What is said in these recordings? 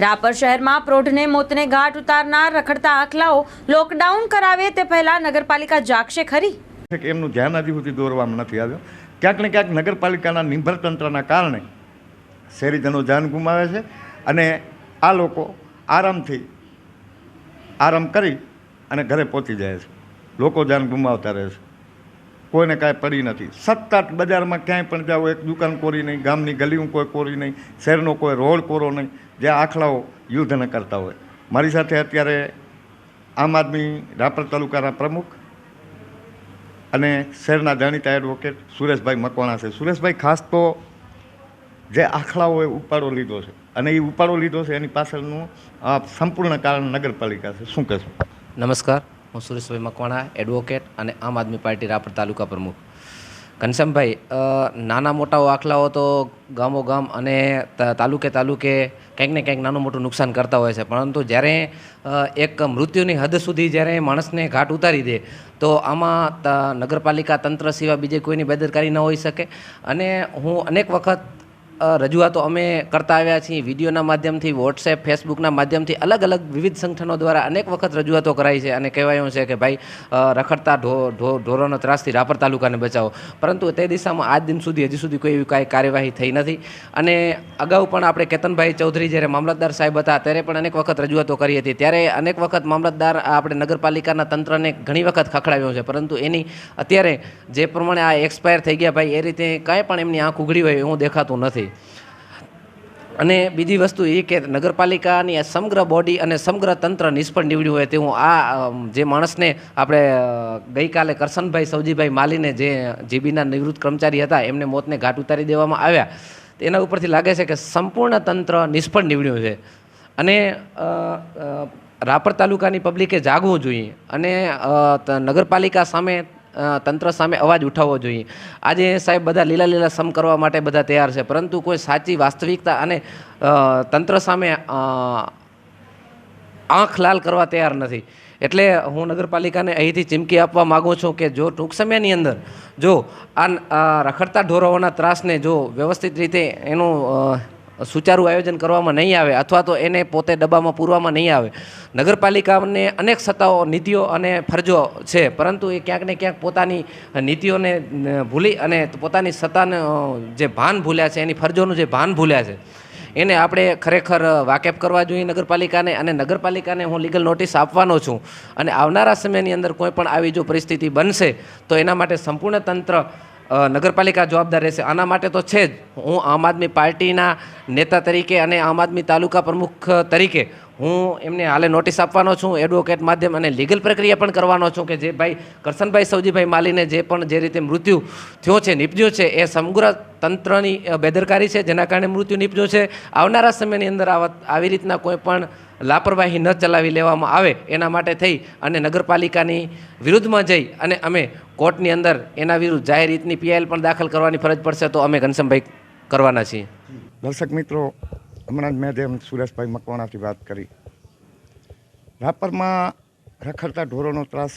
રાપર શહેરમાં પ્રૌઢને મોતને ઘાટ ઉતારનાર રખડતા આખલાઓ લોકડાઉન કરાવે તે પહેલા નગરપાલિકા જાગશે ખરી? એમનું ધ્યાન હજી સુધી દોરવામાં નથી આવ્યું. ક્યાંક ને ક્યાંક નગરપાલિકાના નિર્ભર તંત્રના કારણે શહેરીજનો ધ્યાન ગુમાવે છે અને આ લોકો આરામથી આરામ કરી અને ઘરે પહોંચી જાય છે. લોકો ધ્યાન ગુમાવતા રહે છે. કોઈને કાંઈ પડી નથી. સતત બજારમાં ક્યાંય પણ જાઓ, એક દુકાન કોરી નહીં, ગામની ગલીઓ કોઈ કોરી નહીં, શહેરનો કોઈ રોડ કોરો નહીં, જે આખલાઓ યુદ્ધ ન કરતા હોય. મારી સાથે અત્યારે આમ આદમી રાપર તાલુકાના પ્રમુખ અને શહેરના જાણીતા એડવોકેટ સુરેશભાઈ મકવાણા છે. સુરેશભાઈ, ખાસ તો જે આખલાઓએ ઉપાડો લીધો છે અને એ ઉપાડો લીધો છે, એની પાછળનું સંપૂર્ણ કારણ નગરપાલિકા છે. શું કહેશું? નમસ્કાર. હું સુરેશભાઈ મકવાણા એડવોકેટ અને આમ આદમી પાર્ટી રાપર તાલુકા પ્રમુખ. ઘનશ્યામભાઈ નાના મોટા આખલાઓ તો ગામો ગામ અને તાલુકે તાલુકે કંઈક ને કંઈક નાનું મોટું નુકસાન કરતા હોય છે. પરંતુ જ્યારે એક મૃત્યુની હદ સુધી જ્યારે માણસને ઘાટ ઉતારી દે, તો આમાં નગરપાલિકા તંત્ર સિવાય બીજે કોઈની બેદરકારી ન હોઈ શકે. અને હું અનેક વખત રજૂઆતો અમે કરતા આવ્યા છીએ. વિડીયોના માધ્યમથી, વોટ્સએપ, ફેસબુકના માધ્યમથી અલગ અલગ વિવિધ સંગઠનો દ્વારા અનેક વખત રજૂઆતો કરાઈ છે અને કહેવાયું છે કે ભાઈ રખડતા ઢોરોનો ત્રાસથી રાપર તાલુકાને બચાવો. પરંતુ તે દિશામાં આજ દિન સુધી હજી સુધી કોઈ એવી કાંઈ કાર્યવાહી થઈ નથી. અને અગાઉ પણ આપણે કેતનભાઈ ચૌધરી જ્યારે મામલતદાર સાહેબ હતા, ત્યારે પણ અનેક વખત રજૂઆતો કરી હતી. ત્યારે અનેક વખત મામલતદાર આપણે નગરપાલિકાના તંત્રને ઘણી વખત ખખડાવ્યો છે. પરંતુ એની અત્યારે જે પ્રમાણે આ એક્સપાયર થઈ ગયા ભાઈ, એ રીતે કાંઈ પણ એમની આંખ ઉઘડી હોય એવું દેખાતું નથી. અને બીજી વસ્તુ એ કે નગરપાલિકાની સમગ્ર બોડી અને સમગ્ર તંત્ર નિષ્ફળ નીવડ્યું હોય તેવું આ જે માણસને આપણે ગઈકાલે કરશનભાઈ સૌજીભાઈ માલીને જે જીબીના નિવૃત્ત કર્મચારી હતા, એમને મોતને ઘાટ ઉતારી દેવામાં આવ્યા. તેના ઉપરથી લાગે છે કે સંપૂર્ણ તંત્ર નિષ્ફળ નીવડ્યું છે. અને રાપર તાલુકાની પબ્લિકે જાગવું જોઈએ. અને નગરપાલિકા સામે તંત્ર સામે અવાજ ઉઠાવવો જોઈએ. આજે સાહેબ બધા લીલા લીલા સમ કરવા માટે બધા તૈયાર છે, પરંતુ કોઈ સાચી વાસ્તવિકતા અને તંત્ર સામે આંખ લાલ કરવા તૈયાર નથી. એટલે હું નગરપાલિકાને અહીંથી ચીમકી આપવા માગું છું કે જો ટૂંક સમયની અંદર જો આ રખડતા ઢોરોના ત્રાસને જો વ્યવસ્થિત રીતે એનું સુચારું આયોજન કરવામાં નહીં આવે અથવા તો એને પોતે ડબ્બામાં પૂરવામાં નહીં આવે. નગરપાલિકાને અનેક સત્તાઓ, નીતિઓ અને ફરજો છે, પરંતુ એ ક્યાંક ને ક્યાંક પોતાની નીતિઓને ભૂલી અને પોતાની સત્તાને જે ભાન ભૂલ્યા છે, એની ફરજોનું જે ભાન ભૂલ્યા છે, એને આપણે ખરેખર વાકેફ કરવા જોઈએ નગરપાલિકાને અને નગરપાલિકાને હું લીગલ નોટિસ આપવાનો છું. અને આવનારા સમયની અંદર કોઈ પણ આવી જો પરિસ્થિતિ બનશે, તો એના માટે સંપૂર્ણ તંત્ર નગરપાલિકા જવાબદાર રહેશે. આના માટે તો છે જ, હું આમ આદમી પાર્ટીના નેતા તરીકે અને આમ આદમી તાલુકા પ્રમુખ તરીકે હું એમને હાલે નોટિસ આપવાનો છું એડવોકેટ માધ્યમ અને લીગલ પ્રક્રિયા પણ કરવાનો છું કે જે ભાઈ, કરશનભાઈ સૌજીભાઈ માલીને જે પણ જે રીતે મૃત્યુ થયો છે, નીપજ્યું છે, એ સમગ્ર તંત્રની બેદરકારી છે, જેના કારણે મૃત્યુ નીપજ્યું છે. આવનારા સમયની અંદર આવા, આવી રીતના કોઈ પણ લાપરવાહી ન ચલાવી લેવામાં આવે એના માટે થઈ અને નગરપાલિકાની વિરુદ્ધમાં જઈ અને અમે કોર્ટની અંદર એના વિરુદ્ધ જાહેર રીતની પીઆઈએલ પણ દાખલ કરવાની ફરજ પડશે તો અમે ઘનશ્યામભાઈ કરવાના છીએ. દર્શક મિત્રો, હમણાં જ મેં જેમ સુરેશભાઈ મકવાણાથી વાત કરી. રાપરમાં રખડતા ઢોરોનો ત્રાસ,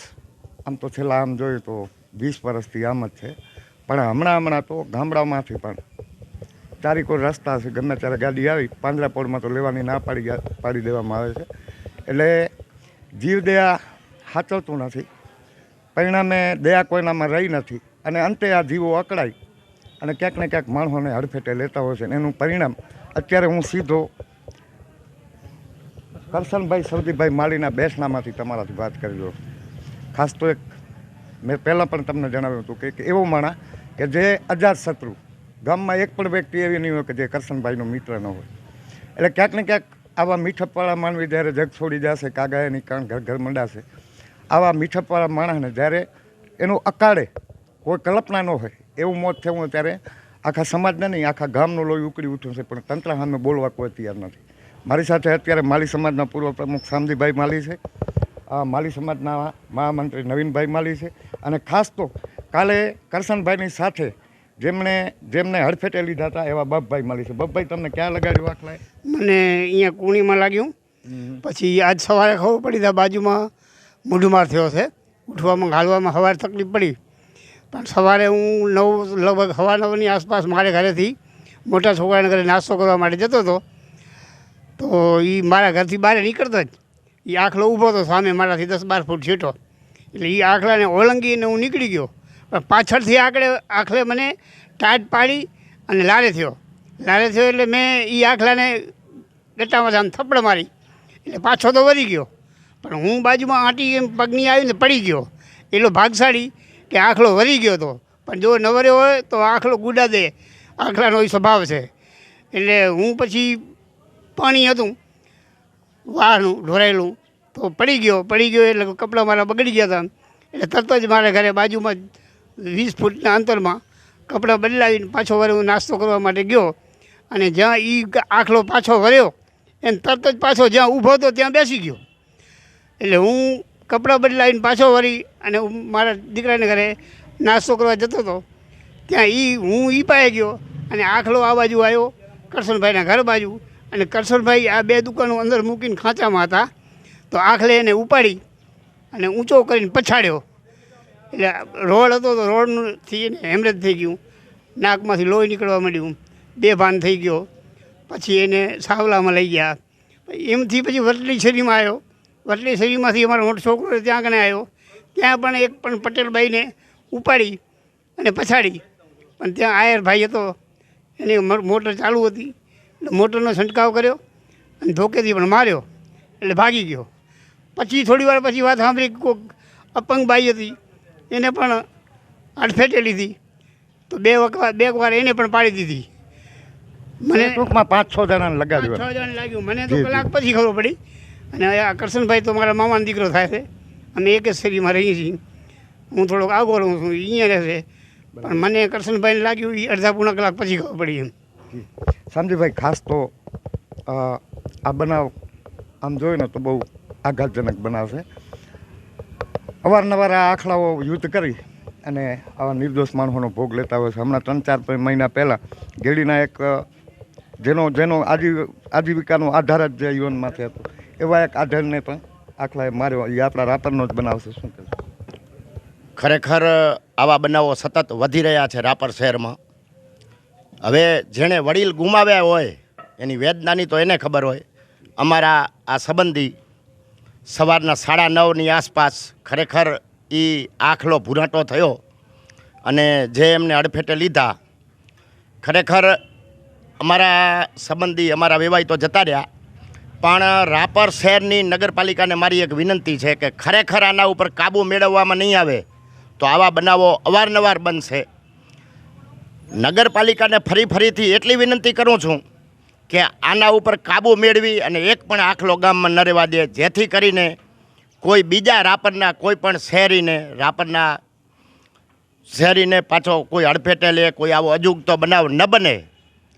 આમ તો છેલ્લા આમ જોઈએ તો વીસ વર્ષથી આમ જ છે. પણ હમણાં હમણાં તો ગામડામાંથી પણ ચારીકોર રસ્તા છે, ગમે ત્યારે ગાડી આવી પાંજરાપોળમાં તો લેવાની ના પાડી પાડી દેવામાં આવે છે. એટલે જીવદયા સાચવતું નથી. પરિણામે દયા કોઈનામાં રહી નથી અને અંતે આ જીવો અકળાય અને ક્યાંક ને ક્યાંક માણસોને હડફેટે લેતા હોય છે અને એનું પરિણામ અત્યારે હું સીધો કરશનભાઈ સૌજીભાઈ માળીના બેસનામાંથી તમારાથી વાત કરી રહ્યો ખાસ તો એક મેં પહેલાં પણ તમને જણાવ્યું હતું કે એવો માણા કે જે અજાત શત્રુ ગામમાં એક પણ વ્યક્તિ એવી નહીં હોય કે જે કરશનભાઈનો મિત્ર ન હોય. એટલે ક્યાંક ને ક્યાંક આવા મીઠપવાળા માનવી જ્યારે જગ છોડી જશે કાગાયાની કાન ઘર ઘર મંડાશે. આવા મીઠપવાળા માણસને જ્યારે એનું અકાળે કોઈ કલ્પના ન હોય, એવું મોત થયું ત્યારે આખા સમાજને નહીં, આખા ગામનું લોહી ઉકળી ઉઠ્યું છે, પણ તંત્ર સામે બોલવા કોઈ તૈયાર નથી. મારી સાથે અત્યારે માલી સમાજના પૂર્વ પ્રમુખ શામજીભાઈ માલી છે. માલી સમાજના મહામંત્રી નવીનભાઈ માલી છે. અને ખાસ તો કાલે કરશનભાઈની સાથે જેમણે જેમને હડફેટે લીધા હતા એવા બપભાઈ મળી છે. બપભાઈ તમને ક્યાં લગાડ્યું આખલાએ મને અહીંયા કુણીમાં લાગ્યું. પછી આજ સવારે ખબર પડી ત્યાં બાજુમાં મૂઢમાર થયો છે. ઉઠવામાં હાલવામાં સવારે તકલીફ પડી. પણ સવારે હું નવ લગભગ સવા નવની આસપાસ મારે ઘરેથી મોટા છોકરાને ઘરે નાસ્તો કરવા માટે જતો હતો. તો એ મારા ઘરથી બહાર નીકળતો જ. એ આખલો ઊભો હતો સામે મારાથી દસ બાર ફૂટ છેટો એટલે એ આખલાને ઓળંગીને હું નીકળી ગયો. પાછળથી આગળ આખલે મને ટાઈટ પાડી અને લારે થયો. લારે થયો એટલે મેં એ આખલાને ગટ્ટામાં આમ થપ્પડ મારી. એટલે પાછો તો વળી ગયો. પણ હું બાજુમાં આંટી એમ પગની આવીને પડી ગયો. એટલો ભાગશાળી કે આખલો વળી ગયો હતો પણ જો નવરે હોય તો આખલો ગુડા દે. આખલાનો એ સ્વભાવ છે. એટલે હું પછી પાણી હતું. વાહનું ઢોરાયેલું. તો પડી ગયો. પડી ગયો એટલે કપડાં મારા બગડી ગયા હતા એટલે તરત જ મારા ઘરે બાજુમાં જ વીસ ફૂટના અંતરમાં કપડાં બદલાવીને પાછો વરે હું નાસ્તો કરવા માટે ગયો. અને જ્યાં એ આખલો પાછો વર્યો એને તરત જ પાછો જ્યાં ઊભો હતો ત્યાં બેસી ગયો. એટલે હું કપડાં બદલાવીને પાછો વળી અને મારા દીકરાને ઘરે નાસ્તો કરવા જતો હતો. ત્યાં એ હું ઈ પાસે ગયો અને આખલો આ બાજુ આવ્યો, કરશનભાઈના ઘર બાજુ. અને કરશનભાઈ આ બે દુકાનો અંદર મૂકીને ખાંચામાં હતા. તો આખલે એને ઉપાડી અને ઊંચો કરીને પછાડ્યો. એટલે રોડ હતો તો રોડથી એને હેમરેજ થઈ ગયું. નાકમાંથી લોહી નીકળવા માંડ્યું. બેભાન થઈ ગયો. પછી એને સાવલામાં લઈ ગયા. એમથી પછી વટલી શેરીમાં આવ્યો. વટલી શેરીમાંથી અમારો મોટો છોકરો ત્યાં કને આવ્યો. ત્યાં પણ એક પણ પટેલભાઈને ઉપાડી અને પછાડી. પણ ત્યાં આયર ભાઈ હતો. એની મોટર ચાલુ હતી. એટલે મોટરનો છંટકાવ કર્યો અને ધોકેથી પણ માર્યો. એટલે ભાગી ગયો. પછી થોડી વાર પછી વાત સાંભળી કોઈક અપંગ બાઈ હતી. એને પણ અડફેટે લીધી. તો બે વખત બે વાર એને પણ પાડી દીધી. મને ટૂંકમાં પાંચ છ જણાને લગાવ્યું લગાડ્યું છ જણ લાગ્યું. મને તો. કલાક પછી ખબર પડી. અને આ કરશનભાઈ તો મારા મામાનો દીકરો થાય છે. અમે એક જ શેરીમાં રહીએ છીએ. હું થોડોક આગો રહું છું અહીંયા રહે છે. પણ મને કરશનભાઈને લાગ્યું એ અડધા પૂણા કલાક પછી ખબર પડી એમ. શામજીભાઈ ખાસ તો આ બનાવ આમ જોઈએ ને તો બહુ આઘાતજનક બનાવ છે. અવારનવાર આ આખલાઓ યુદ્ધ કરી અને આવા નિર્દોષ માણસોનો ભોગ લેતા હોય છે. હમણાં ત્રણ, ચાર મહિના પહેલાં ગેડીના એક જેનો જેનો આજી, આજીવિકાનો આધાર જ જે યુવાનમાંથી હતો, એવા એક આધારને પણ આખલાએ માર્યો. એ આપણા રાપરનો જ બનાવશે શું કહેશો ખરેખર આવા બનાવો સતત વધી રહ્યા છે રાપર શહેરમાં. હવે જેણે વડીલ ગુમાવ્યા હોય, એની વેદનાની તો એને ખબર હોય. અમારા આ સંબંધી સવારના સાડા નવની આસપાસ ખરેખર એ આખલો ભૂરાટો થયો અને જે એમને અડફેટે લીધા, ખરેખર અમારા સંબંધી, અમારા વેવાય તો જતા રહ્યા, પણ રાપર શહેરની નગરપાલિકાને મારી એક વિનંતી છે કે ખરેખર આના ઉપર કાબૂ મેળવવામાં નહીં આવે, તો આવા બનાવો અવારનવાર બનશે. નગરપાલિકાને ફરી ફરીથી એટલી વિનંતી કરું છું કે આના ઉપર કાબૂ મેળવી અને એક પણ આખલો ગામમાં ન રહેવા દે. જેથી કરીને કોઈ બીજા રાપરના કોઈ પણ શહેરીને રાપરના શહેરીને પાછો કોઈ અડફેટે લે, કોઈ આવો અજુગતો બનાવ ન બને.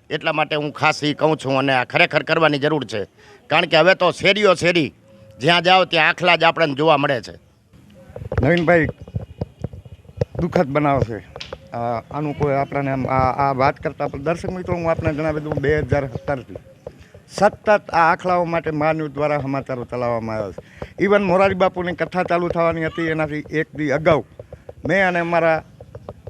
એટલા માટે હું ખાસ એ કહું છું અને આ ખરેખર કરવાની જરૂર છે. કારણ કે હવે તો શેરીઓ શેરી. જ્યાં જાઓ ત્યાં આખલા જ આપણને જોવા મળે છે. નવીનભાઈ, દુઃખદ બનાવ છે. આનું કોઈ આપણને આ વાત કરતાં પણ દર્શક મિત્રો, હું આપને જણાવી દઉં બે હજાર સત્તરથી. સતત આ આખલાઓ માટે મા દ્વારા સમાચારો ચલાવવામાં આવ્યા છે. ઇવન મોરારી બાપુની કથા ચાલુ થવાની હતી, એનાથી એક દી અગાઉ મેં અને અમારા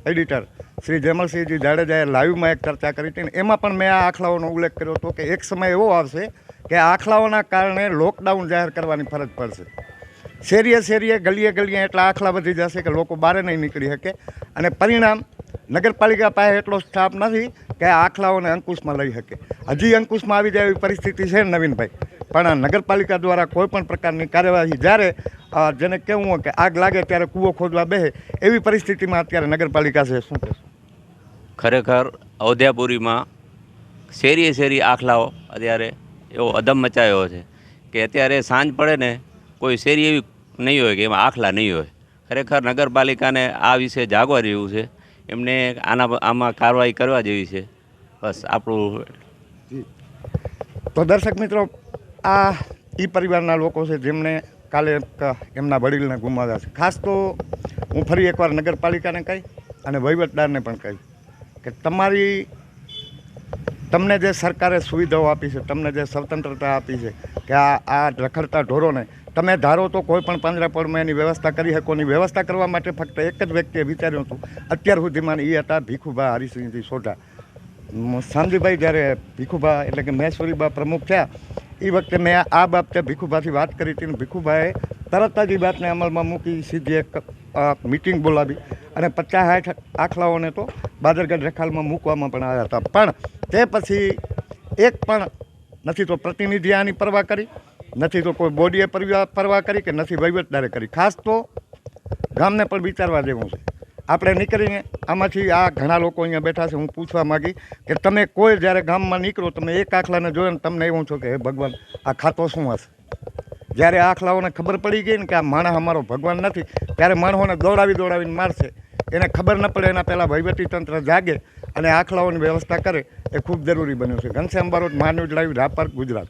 એડિટર શ્રી જમલસિંહજી જાડેજાએ લાઈવમાં એક ચર્ચા કરી હતી ને એમાં પણ મેં આ આખલાઓનો ઉલ્લેખ કર્યો હતો કે એક સમય એવો આવશે કે આખલાઓના કારણે લોકડાઉન જાહેર કરવાની ફરજ પડશે. શેરીએ શેરીએ ગલીએ ગલીએ એટલા આખલા વધી જશે કે લોકો બહાર નહીં નીકળી શકે અને પરિણામ નગરપાલિકા પાસે એટલો સ્ટાફ નથી કે આખલાઓને અંકુશમાં લઈ શકે. હજી અંકુશમાં આવી જાય એવી પરિસ્થિતિ છે નવીનભાઈ. પણ નગરપાલિકા દ્વારા કોઈપણ પ્રકારની કાર્યવાહી જ્યારે જેને કહેવું કે આગ લાગે ત્યારે કૂવો ખોદવા બેસે, એવી પરિસ્થિતિમાં અત્યારે નગરપાલિકા છે. શું કહેશું? ખરેખર અવધ્યાપુરીમાં શેરીએ શેરી આખલાઓ અત્યારે એવો અદમ મચાયો છે કે અત્યારે સાંજ પડે ને કોઈ શેરી એવી નહીં હોય કે એમાં આખલા નહીં હોય. ખરેખર નગરપાલિકાને આ વિશે જાગવા જેવું છે. એમને આના આમાં કાર્યવાહી કરવા જેવી છે. બસ, આપણું તો દર્શક મિત્રો, આ એ પરિવારના લોકો છે જેમણે કાલે એમના વડીલને ગુમાવ્યા છે. ખાસ તો હું ફરી એકવાર નગરપાલિકાને કહી અને વહીવટદારને પણ કહી કે તમારી, તમને જે સરકારે સુવિધાઓ આપી છે, તમને જે સ્વતંત્રતા આપી છે કે આ આ રખડતા ઢોરોને તમે ધારો તો કોઈ પણ પાંજરાપોળમાં એની વ્યવસ્થા કરી શકો ની વ્યવસ્થા કરવા માટે ફક્ત એક જ વ્યક્તિએ વિચાર્યું હતું. અત્યાર સુધીમાં એ હતા ભીખુભા હરિસિંહજી સોઢા. શામજીભાઈ જ્યારે ભીખુભા એટલે કે મહેશ્વરીબા પ્રમુખ થયા એ વખતે મેં આ બાબતે ભીખુભાથી વાત કરી હતી અને ભીખુભાઈએ તરત જ એ વાતને અમલમાં મૂકી, સીધી એક મિટિંગ બોલાવી અને પચાસ આઠ આખલાઓને તો બાદરગઢ રેખાલમાં મૂકવામાં પણ આવ્યા હતા. પણ તે પછી એક પણ નથી તો પ્રતિનિધિ આની પરવા કરી. નથી તો કોઈ બોડીએ પરવા પરવા કરી કે નથી વહીવટદારે કરી. ખાસ તો ગામને પણ વિચારવા જેવું છે. આપણે નીકળીને આમાંથી આ ઘણા લોકો અહીંયા બેઠા છે, હું પૂછવા માગી કે તમે કોઈ જ્યારે ગામમાં નીકળો, તમે એક આખલાને જોયો ને તમને એવું છો કે, હે ભગવાન, આ ખાતો શું હશે? જ્યારે આખલાઓને ખબર પડી ગઈ ને કે આ માણસ અમારો ભગવાન નથી, ત્યારે માણસોને દોડાવી દોડાવીને મારશે. એને ખબર ન પડે, એના પહેલાં વહીવટી તંત્ર જાગે અને આખલાઓની વ્યવસ્થા કરે, એ ખૂબ જરૂરી બન્યું છે. ઘનશ્યામ બારોટ મહાન્યૂઝ લાઈવ રાપર, ગુજરાત.